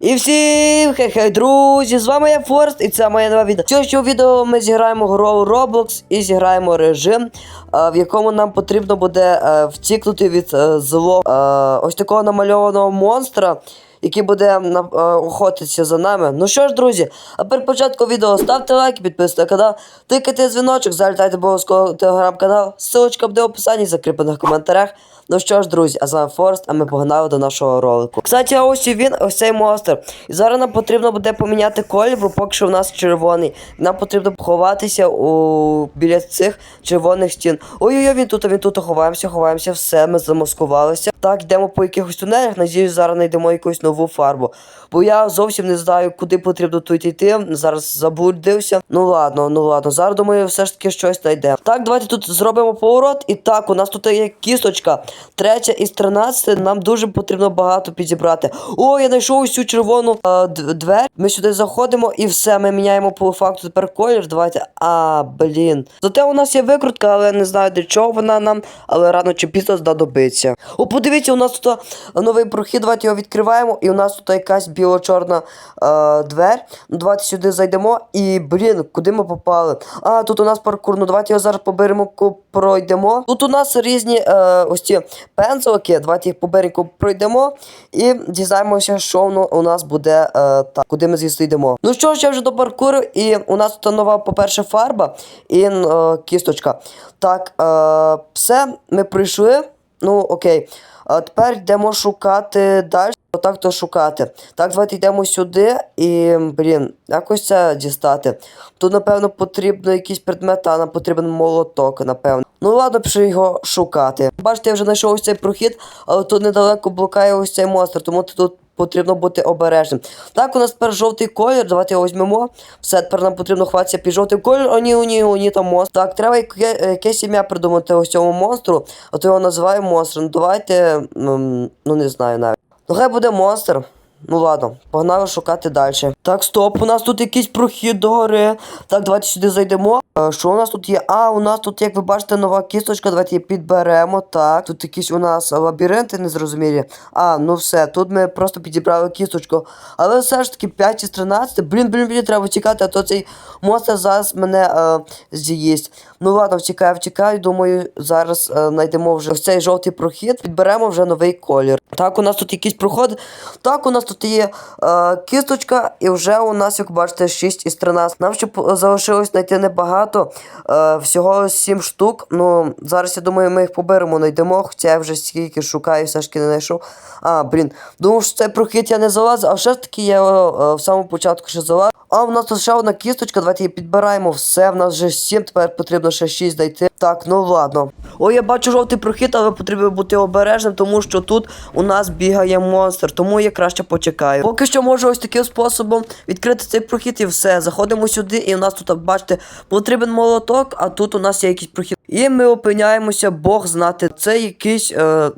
І всім хе-хе, друзі! З вами я Форст, і це моє нове відео. Сьогоднішньому відео ми зіграємо гру Roblox і зіграємо режим, е, в якому нам потрібно буде е, втікнути від е, зло ось такого намальованого монстра, який буде е, охотитися за нами. Ну що ж, друзі, а перед початком відео ставте лайки, підписуйтесь на канал, тикайте дзвіночок, залітайте обов'язково телеграм-канал, ссылочка буде в описанні, закріплена в коментарях. Ну що ж, друзі, а з вами Форест, а ми погнали до нашого ролику. Кстати, ось і він, ось цей монстр. І зараз нам потрібно буде поміняти колір, бо поки що в нас червоний. Нам потрібно ховатися у... біля цих червоних стін. Ой-ой-ой, він тут, він тут, ховаємося, ховаємося, все, ми замаскувалися. Так, йдемо по якихось тунелях, надіюсь, зараз знайдемо якусь нову фарбу. Бо я зовсім не знаю, куди потрібно тут йти. Зараз заблудився. Ну ладно, ну ладно. Зараз думаю, все ж таки щось знайдемо. Так, давайте тут зробимо поворот. І так, у нас тут є кісточка. Третя із 13. Нам дуже потрібно багато підібрати. О, я знайшов цю червону е, двері. Ми сюди заходимо і все. Ми міняємо по факту тепер колір. Давайте. А, блін. Зате у нас є викрутка, але не знаю для чого вона нам, але рано чи пізно знадобиться. О, подивіться, у нас тут е, новий прохід. Давайте його відкриваємо. І у нас тут якась біло-чорна е, двер. Ну, давайте сюди зайдемо. І, блін, куди ми попали? А, тут у нас паркур. Ну давайте його зараз поберемо, пройдемо. Тут у нас різні е, ось ці пензлики. Давайте їх поберемо, пройдемо. І дізнаємося, що воно у нас буде е, так, куди ми звідси йдемо. Ну що ж, я вже до паркуру, і у нас тут нова, по-перше, фарба і е, кісточка. Так, е, все, ми прийшли. Ну, окей. А тепер йдемо шукати далі. Отак то шукати. Так, давайте йдемо сюди і, блін, якось це дістати. Тут, напевно, потрібно якийсь предмет, а нам потрібен молоток, напевно. Ну ладно, пішли його шукати. Бачите, я вже знайшов ось цей прохід, але тут недалеко блукає ось цей монстр, тому тут потрібно бути обережним. Так, у нас тепер жовтий колір, давайте його візьмемо. Все, тепер нам потрібно хватитися під жовтий колір. О, ні, о, ні, о, ні, там монстр. Так, треба якесь ім'я придумати ось цьому монстру, а то його називаємо монстром. Ну, давайте, ну не знаю навіть. Ну хай буде монстр. Ну ладно, погнали шукати далі. Так, стоп, у нас тут якийсь прохід до гори. Так, давайте сюди зайдемо. Е, Що у нас тут є? А, у нас тут, як ви бачите, нова кісточка. Давайте її підберемо. Так, тут якісь у нас лабіринти незрозумілі. А, ну все, тут ми просто підібрали кісточку. Але все ж таки 5 із 13. Блін, блін, блін, треба втікати, а то цей монстр зараз мене е, з'їсть. Ну ладно, втікаю, втікаю. Думаю, зараз е, знайдемо вже ось цей жовтий прохід, підберемо вже новий колір. Так, у нас тут якийсь проход. Так, у нас тут є е, кісточка, і вже у нас, як бачите, 6 із 13. Нам ще залишилось знайти небагато. Е, всього 7 штук. Ну, зараз я думаю, ми їх поберемо, знайдемо. Хоча я вже скільки шукаю, все ж таки не знайшов. А, блін, думав, що цей прохід я не залазив, а все ж таки я е, в самому початку ще залазив. А в нас тут ще одна кісточка, давайте її підбираємо. Все, в нас вже 7, тепер потрібно ще 6 знайти. Так, ну ладно. Ой, я бачу жовтий прохід, але потрібно бути обережним, тому що тут у нас бігає монстр, тому я краще почекаю. Поки що можу ось таким способом відкрити цей прохід і все. Заходимо сюди, і у нас тут, бачите, потрібен молоток, а тут у нас є якийсь прохід. І ми опиняємося, Бог знати. Це якийсь е,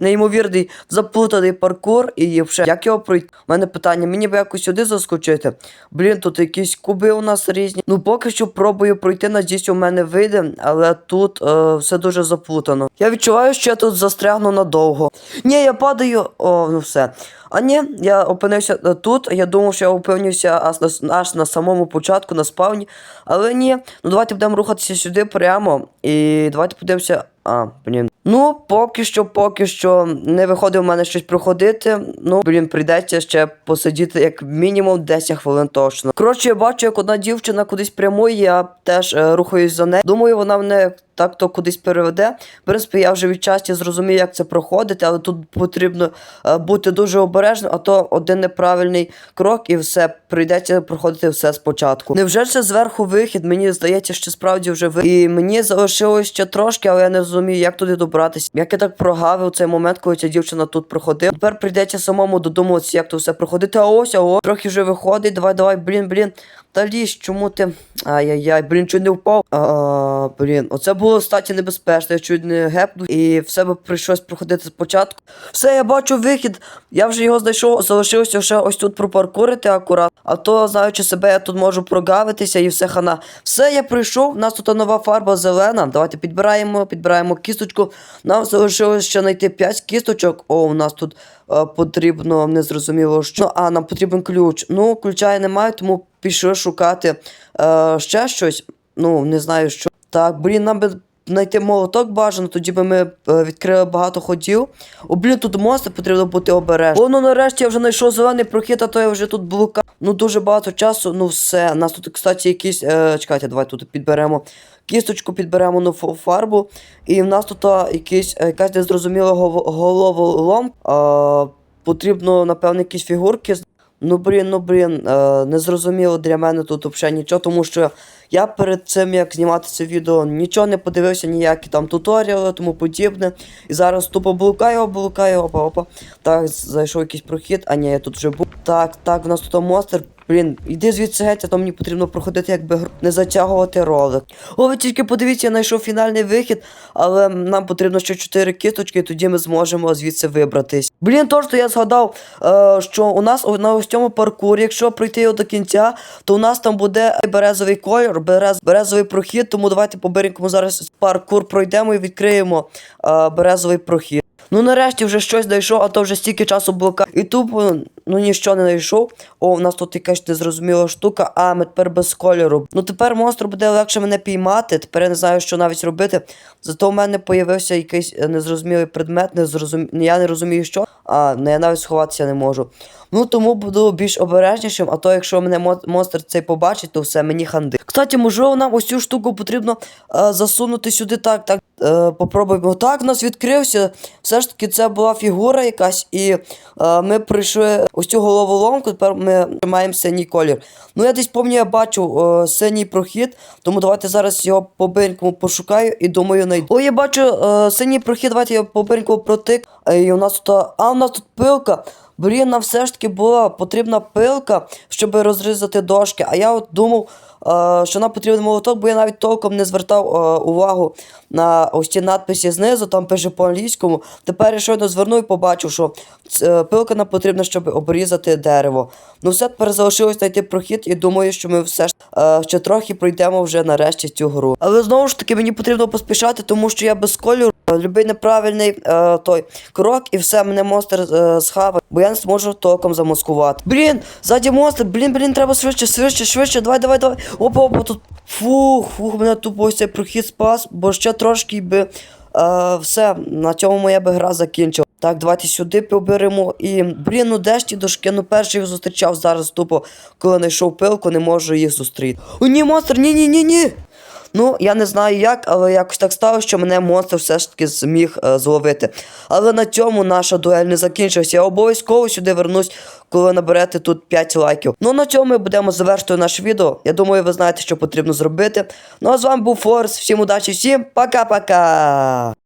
неймовірний заплутаний паркур. І вже як його пройти? У мене питання, мені би якось сюди заскочити. Блін, тут якісь куби у нас різні. Ну поки що пробую пройти, надіюсь, у мене вийде, але тут е, все дуже заплутано. Я відчуваю, що я тут застрягну надовго. Ні, я падаю. О, ну все. А ні, я опинився е, тут. Я думав, що я опинився аж на, аж на самому початку, на спавні. Але ні. Ну давайте будемо рухатися сюди прямо. І давайте подивимося. А, блін. Ну, поки що, поки що не виходить у мене щось проходити. Ну, блін, прийдеться ще посидіти як мінімум 10 хвилин точно. Коротше, я бачу, як одна дівчина кудись прямує, я теж е, рухаюсь за нею. Думаю, вона мене так то кудись переведе. В принципі, я вже відчасті зрозумів, як це проходити, але тут потрібно е, бути дуже обережним, а то один неправильний крок і все прийдеться проходити все спочатку. Невже це зверху вихід? Мені здається, що справді вже ви. І мені залишилось ще трошки, але я не розумію, як туди добратися. Як я так прогавив цей момент, коли ця дівчина тут проходила. Тепер прийдеться самому додумуватися, як то все проходити. А ось, а ось, трохи вже виходить. Давай, давай, блін, блін. Та лізь, чому ти. Ай-яй-яй, блін, чуть не впав. А, блін, оце було статі небезпечно, я чуть не гепнув, і все би прийшлось проходити спочатку. Все, я бачу вихід. Я вже його знайшов, залишилося ще ось тут пропаркурити акурат. А то, знаючи себе, я тут можу прогавитися і все хана. Все, я прийшов. У нас тут нова фарба зелена. Давайте підбираємо, підбираємо кісточку. Нам залишилось ще знайти 5 кісточок. О, у нас тут потрібно незрозуміло що. А, нам потрібен ключ. Ну, ключа я не маю, тому пішли шукати е, ще щось. Ну, не знаю що. Так, блін, нам би знайти молоток бажано, тоді би ми е, відкрили багато ходів. О, блін, тут мости потрібно бути обережним. О, ну нарешті я вже знайшов зелений прохід, а то я вже тут блукав. Ну дуже багато часу. Ну все. Нас тут, кстати, якісь. Е, чекайте, давай тут підберемо. Кісточку підберемо ф- фарбу. І в нас тут якийсь, е, якась незрозуміла головолом. А, потрібно, напевно, якісь фігурки. Ну блін, ну блін, е, незрозуміло для мене тут взагалі нічого, тому що я перед цим як знімати це відео нічого не подивився, ніякі там туторіали, тому подібне. І зараз тупо блукаю, блукаю, опа, опа. Так, зайшов якийсь прохід, а ні, я тут вже був. Так, так, в нас тут монстр. Блін, іди звідси геть, а то мені потрібно проходити, якби не затягувати ролик. О, ви тільки подивіться, я знайшов фінальний вихід, але нам потрібно ще 4 кісточки, і тоді ми зможемо звідси вибратись. Блін, то що я згадав, е, що у нас на ось цьому паркурі, якщо пройти його до кінця, то у нас там буде березовий кольор, берез, березовий прохід, тому давайте по зараз паркур пройдемо і відкриємо е, березовий прохід. Ну нарешті вже щось знайшов, а то вже стільки часу блока. І тупо ну нічого не знайшов. О, у нас тут якась незрозуміла штука, а ми тепер без кольору. Ну тепер монстру буде легше мене піймати. Тепер я не знаю, що навіть робити. Зато в мене появився якийсь е, незрозумілий предмет, незрозум... я не розумію, що. А, ну я навіть сховатися не можу. Ну тому буду більш обережнішим, а то якщо мене монстр цей побачить, то все мені ханди. Кстати, можливо, нам ось цю штуку потрібно е, засунути сюди так, так. Е, попробуємо. Так, у нас відкрився. Все ж таки, це була фігура якась, і е, ми прийшли ось цю головоломку, тепер ми маємо синій колір. Ну, я десь пам'ятаю, я бачив е, синій прохід, тому давайте зараз його по биренькому пошукаю і думаю найду. О, я бачу е, синій прохід, давайте його по биренькому протик. І у нас тут. А, у нас тут пилка. Блін, нам все ж таки була потрібна пилка, щоб розрізати дошки. А я от думав, що нам потрібен молоток, бо я навіть толком не звертав е, увагу на ось ці надписи знизу, там пише по-англійському. Тепер я щойно звернув і побачив, що е, пилка нам потрібна, щоб обрізати дерево. Ну все, тепер залишилось знайти прохід, і думаю, що ми все ж е, ще трохи пройдемо вже нарешті цю гру. Але знову ж таки мені потрібно поспішати, тому що я без кольору. е, Любий неправильний е, той крок, і все мене монстр е, схаває, бо я не зможу толком замаскувати. Блін, ззаді монстр, блін, блін, треба швидше, швидше, швидше, давай, давай, давай. Опа, опа, тут. Фух, фух, мене тупо ось цей прохід спас, бо ще трошки би. Е, все, на цьому моя би гра закінчила. Так, давайте сюди поберемо. І, блін, ну де ж ті дошки? Ну перший зустрічав зараз тупо, коли знайшов пилку, не можу їх зустріти. О, ні, монстр, ні, ні, ні, ні. Ну, я не знаю як, але якось так сталося, що мене монстр все ж таки зміг е, зловити. Але на цьому наша дуель не закінчилася. Я обов'язково сюди вернусь, коли наберете тут 5 лайків. Ну на цьому ми будемо завершувати наше відео. Я думаю, ви знаєте, що потрібно зробити. Ну а з вами був Форс. Всім удачі, всім пока-пока.